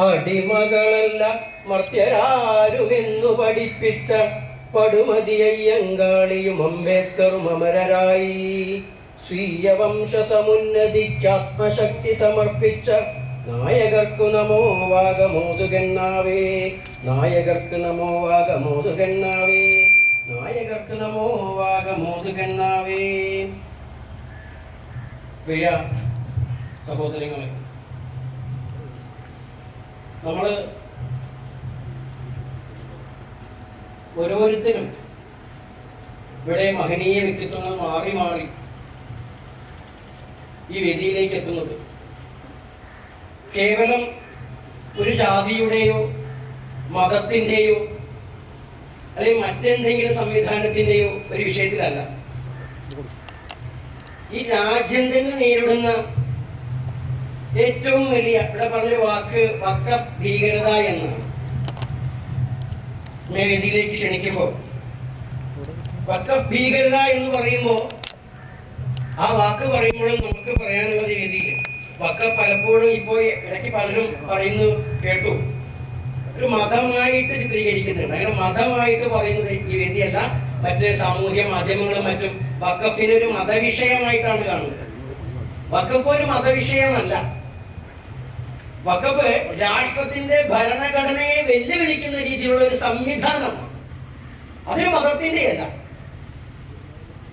അടിമകളല്ല മർത്യരാരുമെന്നു പഠിപ്പിച്ച പടുമതിയയ്യങ്കാളിയും അംബേദ്കറും അമരരായി. സ്വീയ വംശസമുന്നതിക്കാത്മശക്തി സമർപ്പിച്ച നായകർക്കു നമോ വാഗമോതുകെന്നാവേ. നായകർക്ക് നമോ വാഗമോതുകെന്നാവേ. നായകർക്ക് നമോ വാഗമോതുകെന്നാവേ. പ്രിയ സഹോദരങ്ങളെ നമ്മൾ ഓരോരുത്തരും ഇവിടെ മഹനീയ വ്യക്തിത്വങ്ങൾ മാറി മാറി ഈ വേദിയിലേക്ക് എത്തുന്നത്. കേവലം ഒരു ജാതിയുടെയോ മതത്തിന്റെയോ അല്ലെങ്കിൽ മറ്റെന്തെങ്കിലും സംവിധാനത്തിന്റെയോ ഒരു വിഷയത്തിലല്ല. ഈ രാജ്യം തന്നെ നേരിടുന്ന ഏറ്റവും വലിയ ഇവിടെ പറഞ്ഞ വാക്ക് വക്കഫ് ഭീകരത എന്നാണ് എന്നെ വേദിയിലേക്ക് ക്ഷണിക്കുമ്പോൾ. വക്കഫ് ഭീകരത എന്ന് പറയുമ്പോൾ ആ വാക്ക് പറയുമ്പോഴും നമുക്ക് പറയാനുള്ള രീതിയിൽ വക്കഫ് പലപ്പോഴും ഇപ്പോൾ ഇടയ്ക്ക് പലരും പറയുന്നു കേട്ടു. ഒരു മതമായിട്ട് ചിത്രീകരിക്കുന്നുണ്ട്. അങ്ങനെ മതമായിട്ട് പറയുന്നത് ഈ വേദിയല്ല. മറ്റ് സാമൂഹ്യ മാധ്യമങ്ങളും മറ്റും വക്കഫിനൊരു മതവിഷയമായിട്ടാണ് കാണുന്നത്. വക്കഫ് ഒരു മതവിഷയമല്ല. വഖഫ് രാഷ്ട്രത്തിന്റെ ഭരണഘടനയെ വെല്ലുവിളിക്കുന്ന രീതിയിലുള്ള ഒരു സംവിധാനമാണ് അതൊരു മതത്തിന്റെ അല്ല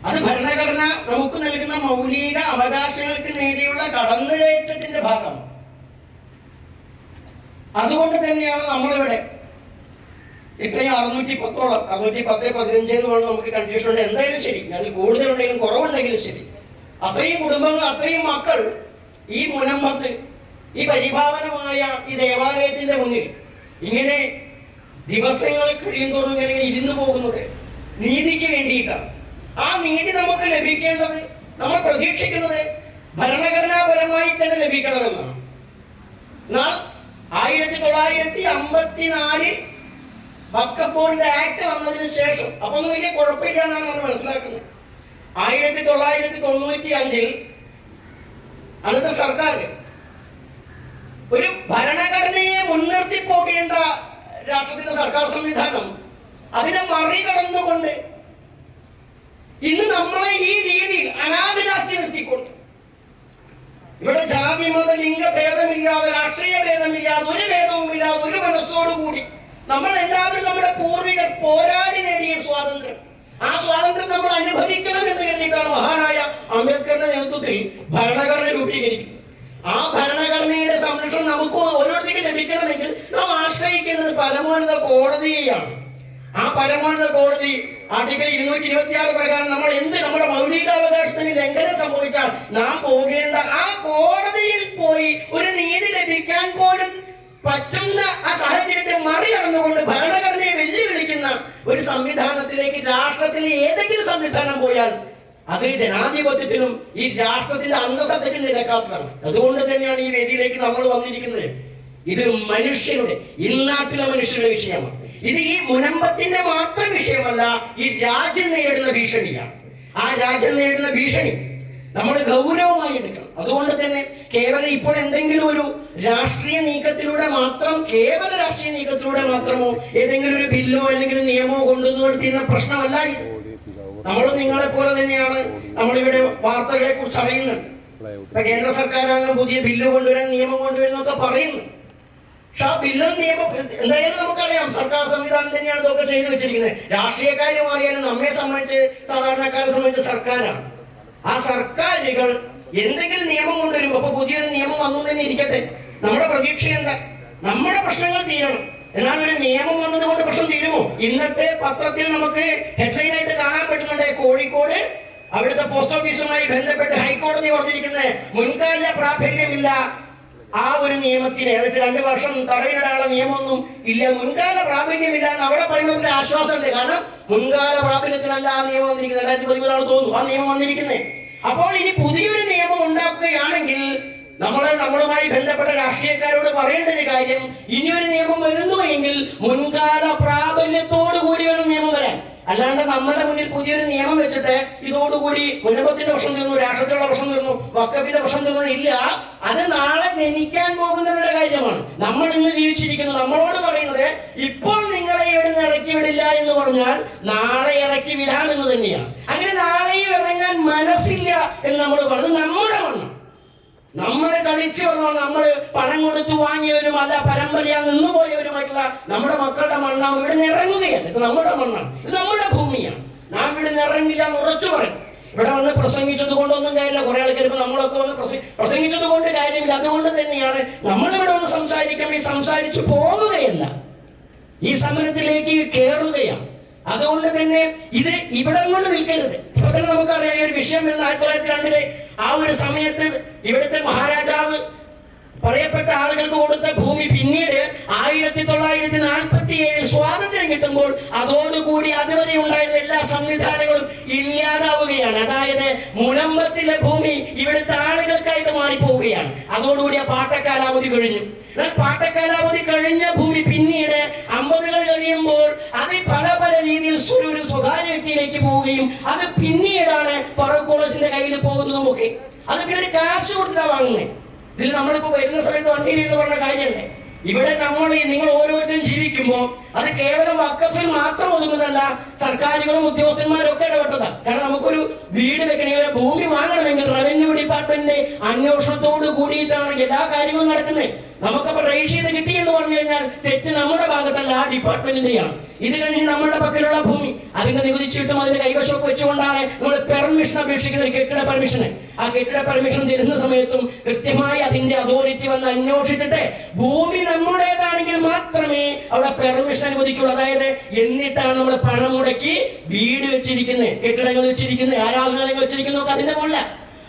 അത് ഭരണഘടന നമുക്ക് നൽകുന്ന മൗലിക അവകാശങ്ങൾക്ക് നേരെയുള്ള കടന്നുകയറ്റത്തിന്റെ ഭാഗമാണ് അതുകൊണ്ട് തന്നെയാണ് നമ്മളിവിടെ ഇത്രയും അറുന്നൂറ്റി പത്തോളം അറുന്നൂറ്റി പത്ത് പതിനഞ്ച് എന്ന് പറഞ്ഞാൽ നമുക്ക് കൺഫ്യൂഷൻ ഉണ്ട്. എന്തായാലും ശരി അതിൽ കൂടുതലുണ്ടെങ്കിലും കുറവുണ്ടെങ്കിലും ശരി. അത്രയും കുടുംബങ്ങൾ അത്രയും മക്കൾ ഈ മുനമ്പത്ത് ഈ പരിഭാവനമായ ഈ ദേവാലയത്തിന്റെ മുന്നിൽ ഇങ്ങനെ ദിവസങ്ങൾ കഴിയുന്തോറും ഇങ്ങനെ ഇരുന്നു പോകുന്നത് നീതിക്ക് വേണ്ടിയിട്ടാണ്. ആ നീതി നമുക്ക് ലഭിക്കേണ്ടത് നമ്മൾ പ്രതീക്ഷിക്കുന്നത് ഭരണഘടനാപരമായി തന്നെ ലഭിക്കണമെന്നാണ്. ആയിരത്തി തൊള്ളായിരത്തി അമ്പത്തിനാലിൽ വക്കപ്പോളിന്റെ ആക്ട് വന്നതിന് ശേഷം അപ്പൊ ഒന്നും വലിയ കുഴപ്പമില്ല എന്നാണ് നമ്മൾ മനസ്സിലാക്കുന്നത്. ആയിരത്തി തൊള്ളായിരത്തി തൊണ്ണൂറ്റി അഞ്ചിൽ അന്നത്തെ സർക്കാർ ഒരു ഭരണഘടനയെ മുൻനിർത്തി പോകേണ്ട രാഷ്ട്രത്തിന്റെ സർക്കാർ സംവിധാനം അതിനെ മറികടന്നുകൊണ്ട് ഇന്ന് നമ്മളെ ഈ രീതിയിൽ അനാഥരാക്കി നിർത്തിക്കൊണ്ട് ഇവിടെ ജാതി മത ലിംഗ ഭേദമില്ലാതെ രാഷ്ട്രീയ ഭേദമില്ലാതെ ഒരു ഭേദവുമില്ലാതെ ഒരു മനസ്സോടുകൂടി നമ്മൾ എല്ലാവരും നമ്മുടെ പൂർവികർ പോരാടി നേടിയ സ്വാതന്ത്ര്യം. ആ സ്വാതന്ത്ര്യം നമ്മൾ അനുഭവിക്കണം എന്ന് കരുതിയിട്ടാണ് മഹാനായ അംബേദ്കറിന്റെ നേതൃത്വത്തിൽ ഭരണഘടന രൂപീകരിക്കുന്നത്. ആ ഭരണഘടനയുടെ സംരക്ഷണം നമുക്ക് ഓരോരുത്തർക്കും ലഭിക്കണമെങ്കിൽ നാം ആശ്രയിക്കുന്നത് പരമോന്നത കോടതിയെയാണ്. ആ പരമോന്നത കോടതി ആർട്ടിക്കൽ ഇരുന്നൂറ്റി ഇരുപത്തി ആറ് പ്രകാരം നമ്മൾ എന്ത് നമ്മുടെ മൗലികാവകാശത്തിന് ലംഘനം സംഭവിച്ചാൽ നാം പോകേണ്ട ആ കോടതിയിൽ പോയി ഒരു നീതി ലഭിക്കാൻ പോലും പറ്റുന്ന ആ സാഹചര്യത്തെ മറികടന്നുകൊണ്ട് ഭരണഘടനയെ വെല്ലുവിളിക്കുന്ന ഒരു സംവിധാനത്തിലേക്ക് രാഷ്ട്രത്തിലെ ഏതെങ്കിലും സംവിധാനം പോയാൽ അത് ജനാധിപത്യത്തിനും ഈ രാഷ്ട്രത്തിന്റെ അന്തസത്തയ്ക്ക് നിരക്കാത്തതാണ്. അതുകൊണ്ട് തന്നെയാണ് ഈ വേദിയിലേക്ക് നമ്മൾ വന്നിരിക്കുന്നത്. ഇത് മനുഷ്യരുടെ ഇന്നാട്ടിലെ മനുഷ്യരുടെ വിഷയമാണ്. ഇത് ഈ മുനമ്പത്തിന്റെ മാത്രം വിഷയമല്ല ഈ രാജ്യം നേരിടുന്ന ഭീഷണിയാണ്. ആ രാജ്യം നേരിടുന്ന ഭീഷണി നമ്മൾ ഗൗരവമായി എടുക്കണം. അതുകൊണ്ട് തന്നെ കേവലം ഇപ്പോൾ എന്തെങ്കിലും ഒരു രാഷ്ട്രീയ നീക്കത്തിലൂടെ മാത്രം കേവല രാഷ്ട്രീയ നീക്കത്തിലൂടെ മാത്രമോ ഏതെങ്കിലും ഒരു ബില്ലോ അല്ലെങ്കിൽ നിയമമോ കൊണ്ടുവന്നു തീരുന്ന പ്രശ്നമല്ല ഇത്. നമ്മൾ നിങ്ങളെ പോലെ തന്നെയാണ് നമ്മളിവിടെ വാർത്തകളെ കുറിച്ച് അറിയുന്നത് കേന്ദ്ര സർക്കാരാണ് പുതിയ ബില്ല് കൊണ്ടുവരാൻ നിയമം കൊണ്ടുവരുന്നൊക്കെ പറയുന്നു പക്ഷെ ആ ബില്ലും നിയമം എന്തായാലും നമുക്കറിയാം. സർക്കാർ സംവിധാനം തന്നെയാണ് ഇതൊക്കെ ചെയ്തു വെച്ചിരിക്കുന്നത്. രാഷ്ട്രീയക്കാരെ മാറിയാലും നമ്മെ സംബന്ധിച്ച് സാധാരണക്കാരെ സംബന്ധിച്ച് സർക്കാരാണ്. ആ സർക്കാരുകൾ എന്തെങ്കിലും നിയമം കൊണ്ടുവരും. അപ്പൊ പുതിയൊരു നിയമം വന്നു തന്നെ ഇരിക്കട്ടെ. നമ്മുടെ പ്രതീക്ഷ എന്താ? നമ്മുടെ പ്രശ്നങ്ങൾ തീരണം. എന്നാൽ ഒരു നിയമം വന്നതുകൊണ്ട് പ്രശ്നം തീരുമോ? ഇന്നത്തെ പത്രത്തിൽ നമുക്ക് ഹെഡ്ലൈൻ ആയിട്ട് കാണാൻ പറ്റുന്നുണ്ട് കോഴിക്കോട്. അവിടുത്തെ പോസ്റ്റ് ഓഫീസുമായി ബന്ധപ്പെട്ട് ഹൈക്കോടതി പറഞ്ഞിരിക്കുന്നത് മുൻകാല പ്രാബല്യമില്ല ആ ഒരു നിയമത്തിന്. ഏകദേശം രണ്ട് വർഷം തടവിലിടാനുള്ള നിയമമൊന്നും ഇല്ല. മുൻകാല പ്രാബല്യമില്ല എന്ന് അവിടെ ഒരു ആശ്വാസമുണ്ട്. കാരണം മുൻകാല പ്രാബല്യത്തിലല്ല ആ നിയമം വന്നിരിക്കുന്നത്. രണ്ടായിരത്തി പതിമൂന്നാണ് തോന്നുന്നു. ആ നിയമം വന്നിരിക്കുന്നത്. അപ്പോൾ ഇനി പുതിയൊരു നിയമം ഉണ്ടാക്കുകയാണെങ്കിൽ നമ്മൾ നമ്മളുമായി ബന്ധപ്പെട്ട രാഷ്ട്രീയക്കാരോട് പറയേണ്ട ഒരു കാര്യം ഇനിയൊരു നിയമം വരുന്നു എങ്കിൽ മുൻകാല പ്രാബല്യത്തോടു കൂടി വേണം നിയമം വരാൻ. അല്ലാണ്ട് നമ്മുടെ മുന്നിൽ പുതിയൊരു നിയമം വെച്ചിട്ട് ഇതോടുകൂടി മുൻപത്തിന്റെ പ്രശ്നം തീർന്നു രാഷ്ട്രത്തിലുള്ള പ്രശ്നം തീർന്നു വക്കപ്പിന്റെ പ്രശ്നം തീർന്നു ഇല്ല അത് നാളെ ജനിക്കാൻ പോകുന്നവരുടെ കാര്യമാണ്. നമ്മൾ ഇന്ന് ജീവിച്ചിരിക്കുന്നത് നമ്മളോട് പറയുന്നത് ഇപ്പോൾ നിങ്ങളെ ഇവിടുന്ന് ഇറക്കി വിടില്ല എന്ന് പറഞ്ഞാൽ നാളെ ഇറക്കി വിടാമെന്ന് തന്നെയാണ്. അങ്ങനെ നാളെയും ഇറങ്ങാൻ മനസ്സില്ല എന്ന് നമ്മൾ പറയുന്നത് നമ്മുടെ മണ്ണ് നമ്മൾ കളിച്ചു വന്നോ നമ്മൾ പണം കൊടുത്തു വാങ്ങിയവരും അല്ല പരമ്പരയാ നിന്നുപോയവരുമായിട്ടുള്ള നമ്മുടെ മക്കളുടെ മണ്ണാവും ഇവിടെ ഇറങ്ങുകയാണ്. ഇത് നമ്മുടെ മണ്ണാണ്. ഇത് നമ്മുടെ ഭൂമിയാണ്. നാം ഇവിടെ ഇറങ്ങില്ല എന്ന് ഉറച്ചു പറയും. ഇവിടെ വന്ന് പ്രസംഗിച്ചത് കൊണ്ടൊന്നും കാര്യമില്ല. കുറെ ആൾക്കാർ ഇപ്പൊ നമ്മളൊക്കെ വന്ന് പ്രസംഗി- പ്രസംഗിച്ചത് കൊണ്ട് കാര്യമില്ല. അതുകൊണ്ട് തന്നെയാണ് നമ്മളിവിടെ വന്ന് സംസാരിക്കുമ്പോൾ ഈ സംസാരിച്ചു പോവുകയല്ല. ഈ സമരത്തിലേക്ക് കയറുകയാണ് അതുകൊണ്ട് തന്നെ ഇത് ഇവിടെ കൊണ്ട് നിൽക്കരുത്. ഇപ്പൊ തന്നെ നമുക്കറിയാം ഈ ഒരു വിഷയം വരുന്ന ആയിരത്തി തൊള്ളായിരത്തി രണ്ടിലെ ആ ഒരു സമയത്ത് ഇവിടുത്തെ മഹാരാജാവ് പറയപ്പെട്ട ആളുകൾക്ക് കൊടുത്ത ഭൂമി പിന്നീട് ആയിരത്തി തൊള്ളായിരത്തി നാൽപ്പത്തി ഏഴ് സ്വാതന്ത്ര്യം കിട്ടുമ്പോൾ അതോടുകൂടി അതുവരെ ഉണ്ടായിരുന്ന എല്ലാ സംവിധാനങ്ങളും ഇല്ലാതാവുകയാണ് അതായത് മുനമ്പത്തിലെ ഭൂമി ഇവിടുത്തെ ആളുകൾക്കായിട്ട് മാറിപ്പോവുകയാണ്. അതോടുകൂടി ആ പാട്ടക്കാലാവധി കഴിഞ്ഞു. എന്നാൽ പാട്ടക്കാലാവധി കഴിഞ്ഞ ഭൂമി പിന്നീട് അമ്പതുകൾ കഴിയുമ്പോൾ അത് പല പല രീതിയിൽ ഒരു സ്വകാര്യ വ്യക്തിയിലേക്ക് പോവുകയും അത് പിന്നീടാണ് ഫറൂഖ് കോളേജിന്റെ കയ്യിൽ പോകുന്നതും ഒക്കെ അത് പിന്നീട് കാശ് കൊടുത്താ വാങ്ങുന്നത്. ഇതിൽ നമ്മളിപ്പോ വരുന്ന സമയത്ത് വണ്ടിയിൽ എന്ന് പറഞ്ഞ കാര്യമുണ്ട് ഇവിടെ നമ്മൾ നിങ്ങൾ ഓരോരുത്തരും ജീവിക്കുമ്പോൾ അത് കേവലം വക്കഫിൽ മാത്രം ഒതുങ്ങുന്നതല്ല സർക്കാരുകളും ഉദ്യോഗസ്ഥന്മാരും ഒക്കെ ഇടപെട്ടതാണ് കാരണം നമുക്കൊരു വീട് വെക്കണമെങ്കിൽ ഭൂമി വാങ്ങണമെങ്കിൽ റവന്യൂ ഡിപ്പാർട്ട്മെന്റിന്റെ അന്വേഷണത്തോട് കൂടിയിട്ടാണ് എല്ലാ കാര്യങ്ങളും നടക്കുന്നത്. നമുക്കപ്പോ രജിസ്റ്റർ കിട്ടി എന്ന് പറഞ്ഞു കഴിഞ്ഞാൽ തെറ്റ് നമ്മുടെ ഭാഗത്തല്ല ആ ഡിപ്പാർട്ട്മെന്റിന്റെയാണ് ഇത് കഴിഞ്ഞ് നമ്മുടെ പക്കലുള്ള ഭൂമി. അതിന്റെ നികുതി ചീട്ടും അതിന്റെ കൈവശമൊക്കെ വെച്ചുകൊണ്ടാണ് നമ്മൾ പെർമിഷൻ അപേക്ഷിക്കുന്നത് കെട്ടിട പെർമിഷന് ആ കെട്ടിട പെർമിഷൻ തരുന്ന സമയത്തും കൃത്യമായി വന്ന് അന്വേഷിച്ചിട്ട് ഭൂമി നമ്മുടേതാണെങ്കിൽ മാത്രമേ അവിടെ പെർമിഷൻ അനുവദിക്കുള്ളൂ. അതായത് എന്നിട്ടാണ് നമ്മൾ പണം മുടക്കി വീട് വെച്ചിരിക്കുന്നത് കെട്ടിടങ്ങൾ വെച്ചിരിക്കുന്നത് ആരാധനാലയങ്ങൾ വെച്ചിരിക്കുന്നു അതിന്റെ മുകളില.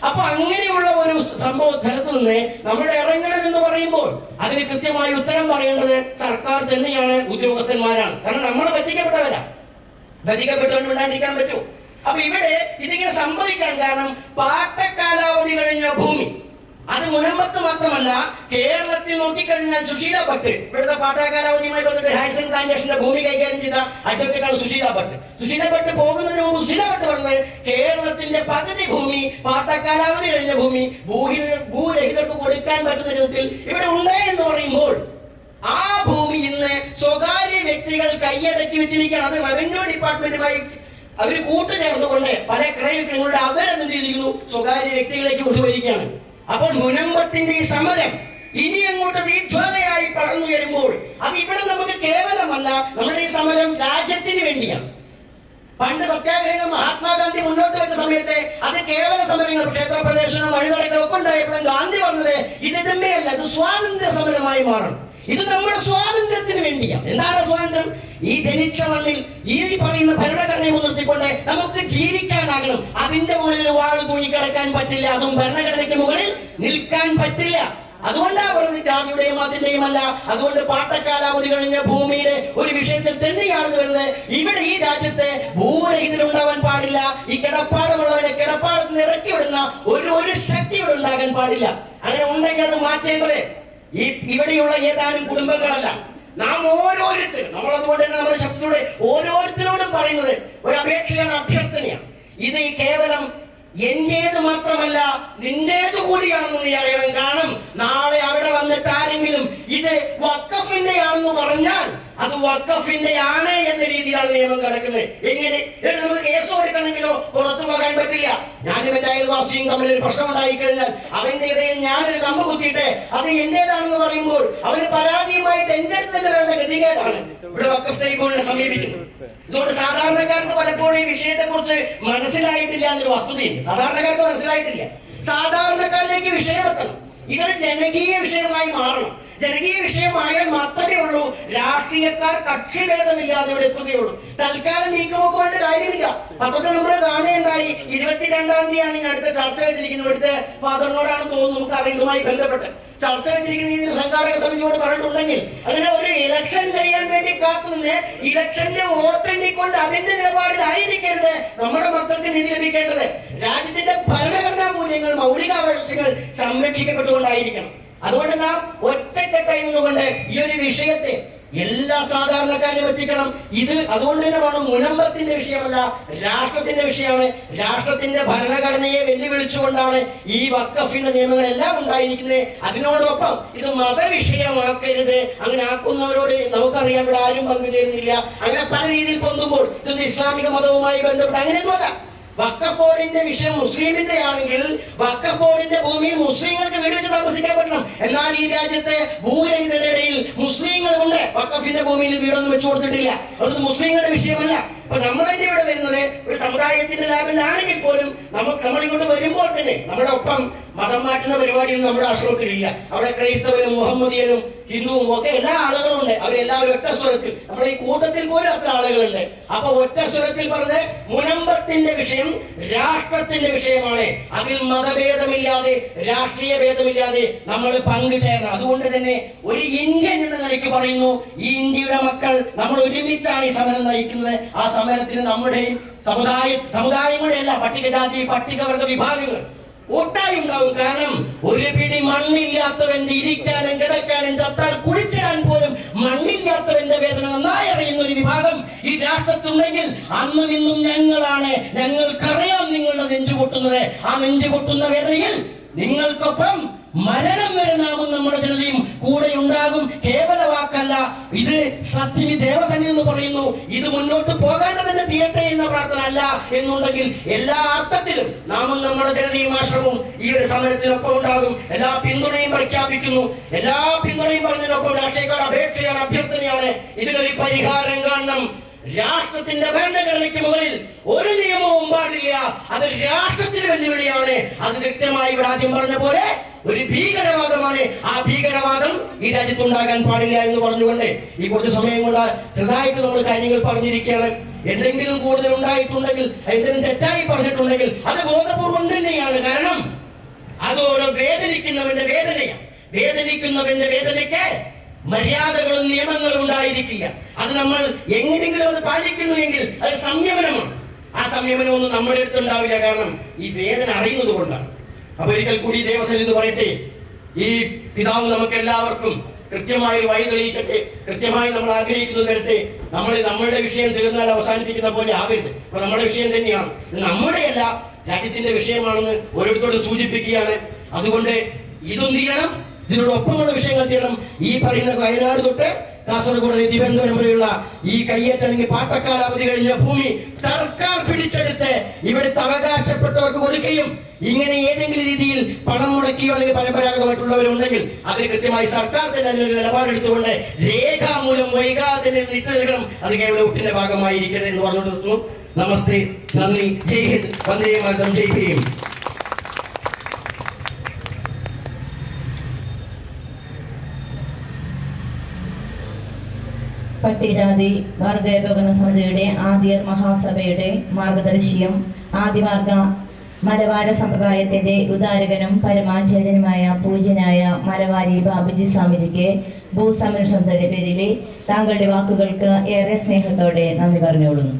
അപ്പൊ അങ്ങനെയുള്ള ഒരു സംഭവ സ്ഥലത്ത് നിന്ന് നമ്മുടെ ഇറങ്ങണം എന്ന് പറയുമ്പോൾ അതിന് കൃത്യമായി ഉത്തരം പറയേണ്ടത് സർക്കാർ തന്നെയാണ് ഉദ്യോഗസ്ഥന്മാരാണ്. കാരണം നമ്മൾ പറ്റിക്കപ്പെട്ടവരാ. പറ്റിക്കപ്പെട്ടവൻ മിണ്ടാണ്ടിരിക്കാൻ പറ്റൂ. അപ്പൊ ഇവിടെ ഇതിങ്ങനെ സംഭവിക്കാൻ കാരണം പാട്ടക്കാലാവധി കഴിഞ്ഞ ഭൂമി. അത് മുനമ്പത്ത് മാത്രമല്ല കേരളത്തിൽ നോക്കിക്കഴിഞ്ഞാൽ സുശീല ഭട്ട്. ഇവിടുത്തെ പാട്ടാകാലാവധിയുമായി വന്നിട്ട് ഹാരിസൺ പ്ലാന്റേഷന്റെ ഭൂമി കൈകാര്യം ചെയ്ത അഡ്വക്കേറ്റാണ് സുശീല ഭട്ട്. സുശീല ഭട്ട് പോകുന്നതിന് മുമ്പ് സുശീല ഭട്ട് പറഞ്ഞത് കേരളത്തിന്റെ പകുതി ഭൂമി പാട്ടക്കാലാവധി കഴിഞ്ഞ ഭൂമി ഭൂഹി ഭൂരഹിതർക്ക് കൊടുക്കാൻ പറ്റുന്ന വിധത്തിൽ ഇവിടെ ഉണ്ട് എന്ന് പറയുമ്പോൾ ആ ഭൂമി ഇന്ന് സ്വകാര്യ വ്യക്തികൾ കൈയടക്കി വെച്ചിരിക്കുകയാണ്. അത് റവന്യൂ ഡിപ്പാർട്ട്മെന്റുമായി അവർ കൂട്ടുചേർന്നുകൊണ്ട് പല ക്രയവിക്രയങ്ങളുടെ അവരെന്ത് ചെയ്തിരിക്കുന്നു സ്വകാര്യ വ്യക്തികളിലേക്ക് കൊണ്ടുപോയിരിക്കുകയാണ് അപ്പോൾ മുനമ്പത്തിന്റെ ഈ സമരം ഇനി അങ്ങോട്ട് ദീർഘതയായി പടർന്നുയരുമ്പോൾ അത് ഇവിടെ നമുക്ക് കേവലമല്ല. നമ്മുടെ ഈ സമരം രാജ്യത്തിന് വേണ്ടിയാണ്. പണ്ട് സത്യാഗ്രഹങ്ങൾ മഹാത്മാഗാന്ധി മുന്നോട്ട് വെച്ച സമയത്ത് അത് കേവല സമരങ്ങൾ ക്ഷേത്ര പ്രവേശനം വഴിതടക്കൽ ഒക്കെ ഉണ്ടായപ്പോഴും ഗാന്ധി പറഞ്ഞത് ഇത് തന്നെയല്ല ഇത് സ്വാതന്ത്ര്യ സമരമായി മാറണം. ഇത് നമ്മുടെ സ്വാതന്ത്ര്യത്തിന് വേണ്ടിയാണ് എന്താണ് സ്വാതന്ത്ര്യം? ഈ ജനിച്ച മണ്ണിൽ ഈ പറയുന്ന ഭരണഘടനയെ മുൻനിർത്തിക്കൊണ്ട് നമുക്ക് ജീവിക്കാനാകണം. അതിന്റെ മുകളിൽ വാൾ തൂങ്ങിക്കിടക്കാൻ പറ്റില്ല അതും ഭരണഘടനയ്ക്ക് മുകളിൽ നിൽക്കാൻ പറ്റില്ല. അതുകൊണ്ടാ പറഞ്ഞത് ജാതിയുടെയും അതിന്റെയും അല്ല. അതുകൊണ്ട് പാട്ടക്കാലാവധി കഴിഞ്ഞ ഭൂമിയിലെ ഒരു വിഷയത്തിൽ തന്നെയാണ് വരുന്നത് ഇവിടെ ഈ രാജ്യത്തെ ഭൂരഹിതരുണ്ടാവാൻ പാടില്ല. ഈ കിടപ്പാടമുള്ളവരെ കിടപ്പാടത്ത് ഇറക്കി വിടുന്ന ഒരു ഒരു ശക്തി ഇവിടെ ഉണ്ടാകാൻ പാടില്ല. അങ്ങനെ ഉണ്ടെങ്കിൽ അത് മാറ്റേണ്ടത് ഈ ഇവിടെയുള്ള ഏതാനും കുടുംബങ്ങളല്ല. നാം ഓരോരുത്തരും നമ്മൾ അതുകൊണ്ട് തന്നെ നമ്മുടെ ശക്തിയോടെ ഓരോരുത്തരോടും പറയുന്നത് ഒരു അപേക്ഷയാണ് അഭ്യർത്ഥനയാണ്. ഇത് കേവലം എന്റേത് മാത്രമല്ല നിന്റേത് കൂടിയാണെന്ന് നീ അറിയണം. കാരണം നാളെ അവിടെ വന്നിട്ട് ആരെങ്കിലും ഇത് വക്കഫിന്റെ ആണെന്ന് പറഞ്ഞാൽ അത് വക്കഫിന്റെ ആണ് നിയമം കിടക്കുന്നത് എങ്ങനെ? നമുക്ക് കേസ് കൊടുക്കണമെങ്കിലോ? പുറത്തു പോകാൻ പറ്റില്ല. ഞാനും എന്റെ അയൽവാസിയും തമ്മിൽ ഒരു പ്രശ്നം ഉണ്ടായി കഴിഞ്ഞാൽ അവന്റെ ഇടയിൽ ഞാനൊരു കമ്പ് കുത്തിയിട്ട് അത് എന്റേതാണെന്ന് പറയുമ്പോൾ അവന് പരാതിയുമായിട്ട് എന്റെ അടുത്ത് തന്നെ വേണ്ട ഗതികേടാണ്. ഇവിടെ വക്കഫ് സമീപിക്കുന്നത് ഇതുകൊണ്ട് സാധാരണക്കാർക്ക് പലപ്പോഴും ഈ വിഷയത്തെ കുറിച്ച് മനസ്സിലായിട്ടില്ല എന്നൊരു വസ്തുതയുണ്ട്. സാധാരണക്കാർക്ക് മനസ്സിലായിട്ടില്ല. സാധാരണക്കാരിലേക്ക് വിഷയം എത്തണം. ഇതൊരു ജനകീയ വിഷയമായി മാറും. ജനകീയ വിഷയമായാൽ മാത്രമേ ഉള്ളൂ രാഷ്ട്രീയക്കാർ കക്ഷി ഭേദമില്ലാതെ ഇവിടെ എത്തുകയുള്ളൂ. തൽക്കാലം നീക്കുപോക്ക് കൊണ്ട് കാര്യമില്ല. പത്രത്തിൽ നമ്മൾ കാണുകയുണ്ടായി ഇരുപത്തിരണ്ടാം തീയതിയാണ് ഇനി അടുത്ത ചർച്ച വെച്ചിരിക്കുന്നത് ഇവിടുത്തെ ഫാദറിനോടാണ് തോന്നുന്നു നമുക്ക് അറിയുമായി ബന്ധപ്പെട്ട്. ചർച്ച വെച്ചിരിക്കുന്ന രീതിയിൽ സംഘാടക സമിതിയോട് പറഞ്ഞിട്ടുണ്ടെങ്കിൽ അങ്ങനെ ഒരു ഇലക്ഷൻ കഴിയാൻ വേണ്ടി കാത്തുനിന്ന് ഇലക്ഷന്റെ വോട്ടെണ്ണിക്കൊണ്ട് അതിന്റെ നിലപാടിലായിരിക്കരുത് നമ്മുടെ മക്കൾക്ക് നീതി ലഭിക്കേണ്ടത് രാജ്യത്തിന്റെ മൗലികാവകാശങ്ങൾ സംരക്ഷിക്കപ്പെട്ടുകൊണ്ടായിരിക്കണം. അതുകൊണ്ട് നാം ഒറ്റക്കെട്ടായി നിന്നുകൊണ്ട് ഈ ഒരു വിഷയത്തെ എല്ലാ സാധാരണക്കാരും എത്തിക്കണം. ഇത് അതുകൊണ്ട് തന്നെ വേണം മുനമ്പത്തിന്റെ വിഷയമല്ല രാഷ്ട്രത്തിന്റെ വിഷയമാണ്. രാഷ്ട്രത്തിന്റെ ഭരണഘടനയെ വെല്ലുവിളിച്ചുകൊണ്ടാണ് ഈ വക്കഫിന്റെ നിയമങ്ങളെല്ലാം ഉണ്ടായിരിക്കുന്നത്. അതിനോടൊപ്പം ഇത് മതവിഷയമാക്കരുത്. അങ്ങനെ ആക്കുന്നവരോട് നമുക്കറിയാം ഇവിടെ ആരും പങ്കുചേരുന്നില്ല. അങ്ങനെ പല രീതിയിൽ പൊന്തുമ്പോൾ ഇത് ഇസ്ലാമിക മതവുമായി ബന്ധപ്പെട്ട് അങ്ങനെയൊന്നുമല്ല. വഖഫ് ബോർഡിന്റെ വിഷയം മുസ്ലിമിന്റെ ആണെങ്കിൽ വഖഫ് ബോർഡിന്റെ മുസ്ലിങ്ങൾക്ക് വീട് വെച്ച് താമസിക്കാൻ പറ്റണം. എന്നാൽ ഈ രാജ്യത്തെ ഭൂരഹിതരുടെ ഇടയിൽ മുസ്ലിങ്ങളുണ്ട്. വക്കഫിന്റെ ഭൂമിയിൽ വീടൊന്നും വെച്ചു കൊടുത്തിട്ടില്ല. അതുകൊണ്ട് മുസ്ലിങ്ങളുടെ വിഷയമല്ല. അപ്പൊ നമ്മൾ തന്നെ ഇവിടെ വരുന്നത് ഒരു സമുദായത്തിന്റെ ലാബിലാണെങ്കിൽ പോലും നമുക്ക് നമ്മൾ ഇങ്ങോട്ട് വരുമ്പോൾ തന്നെ നമ്മുടെ ഒപ്പം മതം മാറ്റുന്ന പരിപാടിയൊന്നും നമ്മുടെ ആശ്രമത്തിലില്ല. അവിടെ ക്രൈസ്തവനും മുഹമ്മദിയനും ഹിന്ദുവും ഒക്കെ എല്ലാ ആളുകളും ഉണ്ട്. അവരെല്ലാവരും ഒറ്റ സ്വരത്തിൽ. നമ്മുടെ ഈ കൂട്ടത്തിൽ പോലും അത്ര ആളുകളുണ്ട്. അപ്പൊ ഒറ്റ സ്വരത്തിൽ പറഞ്ഞത് മുനമ്പത്തിന്റെ വിഷയം രാഷ്ട്രത്തിന്റെ വിഷയമാണ്. അതിൽ മതഭേദമില്ലാതെ രാഷ്ട്രീയ ഭേദമില്ലാതെ നമ്മൾ പങ്കുചേരണം. അതുകൊണ്ട് തന്നെ ഒരു ഇന്ത്യൻ എന്ന നിലയ്ക്ക് പറയുന്നു ഈ ഇന്ത്യയുടെ മക്കൾ നമ്മൾ ഒരുമിച്ചാണ് ഈ സമരം നയിക്കുന്നത്. ആ സമരത്തിന് നമ്മുടെയും സമുദായ സമുദായങ്ങളുടെ അല്ല പട്ടികജാതി പട്ടികവർഗ വിഭാഗങ്ങൾ. കൂട്ടായി ഉണ്ടാവും. കാരണം ഒരു പിടി മണ്ണില്ലാത്തവന്റെ ഇരിക്കാനും കിടക്കാനും ചത്താൽ കുടിച്ചിടാൻ പോലും മണ്ണില്ലാത്തവന്റെ വേദന നന്നായി അറിയുന്ന ഒരു വിഭാഗം ഈ രാഷ്ട്രത്തുണ്ടെങ്കിൽ അന്നും നിന്നും ഞങ്ങളാണ് ഞങ്ങൾക്കറിയാം നിങ്ങളുടെ നെഞ്ചു പൊട്ടുന്നത്. ആ നെഞ്ചു പൊട്ടുന്ന വേദനയിൽ നിങ്ങൾക്കൊപ്പം മരണം വരെ നാമും നമ്മുടെ ജനതയും കൂടെ ഉണ്ടാകും. കേവല വാക്കല്ല. ഇത് സത്യം ഈ എന്ന് പറയുന്നു. ഇത് മുന്നോട്ട് പോകാണ്ട് തന്നെ തീരട്ടെ എന്ന പ്രാർത്ഥന അല്ല എന്നുണ്ടെങ്കിൽ എല്ലാ അർത്ഥത്തിലും നാമും നമ്മുടെ ജനതയും ആശ്രമവും ഈ ഒരു സമരത്തിനൊപ്പം ഉണ്ടാകും. എല്ലാ പിന്തുണയും പ്രഖ്യാപിക്കുന്നു. എല്ലാ പിന്തുണയും പറഞ്ഞതിനൊപ്പം രാഷ്ട്രീയക്കാർ അപേക്ഷയാണ് അഭ്യർത്ഥനയാണ്. ഇതിനൊരു പരിഹാരം കാണണം. രാഷ്ട്രത്തിന്റെ ഭരണഘടനയ്ക്ക് മുകളിൽ ഒരു നിയമവും പാടില്ല. അത് രാഷ്ട്രത്തിന് വെല്ലുവിളിയാണ്. അത് വ്യക്തമായി ഇവിടെ ആദ്യം പറഞ്ഞ പോലെ ഒരു ഭീകരവാദമാണ് ആ ഭീകരവാദം ഈ രാജ്യത്ത് ഉണ്ടാകാൻ പാടില്ല എന്ന് പറഞ്ഞുകൊണ്ട് ഈ കുറച്ച് സമയം കൊണ്ട് ചെറുതായിട്ട് നമ്മൾ കാര്യങ്ങൾ പറഞ്ഞിരിക്കുകയാണ്. എന്തെങ്കിലും കൂടുതൽ ഉണ്ടായിട്ടുണ്ടെങ്കിൽ എന്തെങ്കിലും തെറ്റായി പറഞ്ഞിട്ടുണ്ടെങ്കിൽ അത് ബോധപൂർവം തന്നെയാണ്. കാരണം അത് ഓരോ വേദനിക്കുന്നവന്റെ വേദനയാണ്. വേദനിക്കുന്നവന്റെ വേദനയ്ക്ക് മര്യാദകളും നിയമങ്ങളും ഉണ്ടായിരിക്കില്ല. അത് നമ്മൾ എങ്ങനെയെങ്കിലും അത് പാലിക്കുന്നു എങ്കിൽ അത് സംയമനമാണ്. ആ സംയമനമൊന്നും നമ്മുടെ അടുത്തുണ്ടാവില്ല കാരണം ഈ വേദന അറിയുന്നത് കൊണ്ടാണ്. അപ്പൊ ഒരിക്കൽ കൂടി ദേവസ്വം എന്ന് പറയട്ടെ. ഈ പിതാവ് നമുക്ക് എല്ലാവർക്കും കൃത്യമായി ഒരു വഴി തെളിയിക്കട്ടെ. കൃത്യമായി നമ്മൾ ആഗ്രഹിക്കുന്നത് വരട്ടെ. നമ്മൾ നമ്മളുടെ വിഷയം തീർന്നാൽ അവസാനിപ്പിക്കുന്ന പോലെ ആവരുത് അപ്പൊ നമ്മുടെ വിഷയം തന്നെയാണ്. നമ്മുടെ അല്ല രാജ്യത്തിന്റെ വിഷയമാണെന്ന് ഓരോരുത്തരോടും സൂചിപ്പിക്കുകയാണ്. അതുകൊണ്ട് ഇതും തീരണം ഇതിനോടൊപ്പമുള്ള വിഷയങ്ങൾ തീരണം. ഈ പറയുന്ന വയനാട് തൊട്ട് കാസർഗോഡ് തിരുവനന്തപുരം വരെയുള്ള ഈ കയ്യേറ്റ അല്ലെങ്കിൽ പാട്ടക്കാല അവധി കഴിഞ്ഞ ഭൂമി സർക്കാർ പിടിച്ചെടുത്ത് ഇവിടുത്തെ അവകാശപ്പെട്ടവർക്ക് കൊടുക്കുകയും ഇങ്ങനെ ഏതെങ്കിലും രീതിയിൽ പണം മുടക്കിയോ അല്ലെങ്കിൽ പരമ്പരാഗതമായിട്ടുള്ളവരുണ്ടെങ്കിൽ അതിന് കൃത്യമായി സർക്കാർ തന്നെ അതിനൊരു നിലപാടെടുത്തുകൊണ്ട് രേഖാമൂലം വൈകാതെ തന്നെ അത് കേവല ഒട്ടിന്റെ ഭാഗമായിരിക്കട്ടെ എന്ന് പറഞ്ഞു നിർത്തുന്നു. നമസ്തേ. നന്ദി. ജയ് ഹിന്ദ്. വന്ദേ മാതരം. ജയ് ഭീം. പട്ടികജാതി വർഗ സമിതിയുടെ ആദ്യ മഹാസഭയുടെ മാർഗദർശിയും ആദിമാർഗ മലവാര സമ്പ്രദായത്തിന്റെ ഉദാരകനും പരമാചാര്യനുമായ പൂജ്യനായ മലവാരി ബാബുജി സ്വാമിജിക്ക് ഭൂസംരക്ഷണത്തിന്റെ പേരിൽ താങ്കളുടെ വാക്കുകൾക്ക് ഏറെ സ്നേഹത്തോടെ നന്ദി പറഞ്ഞുകൊള്ളുന്നു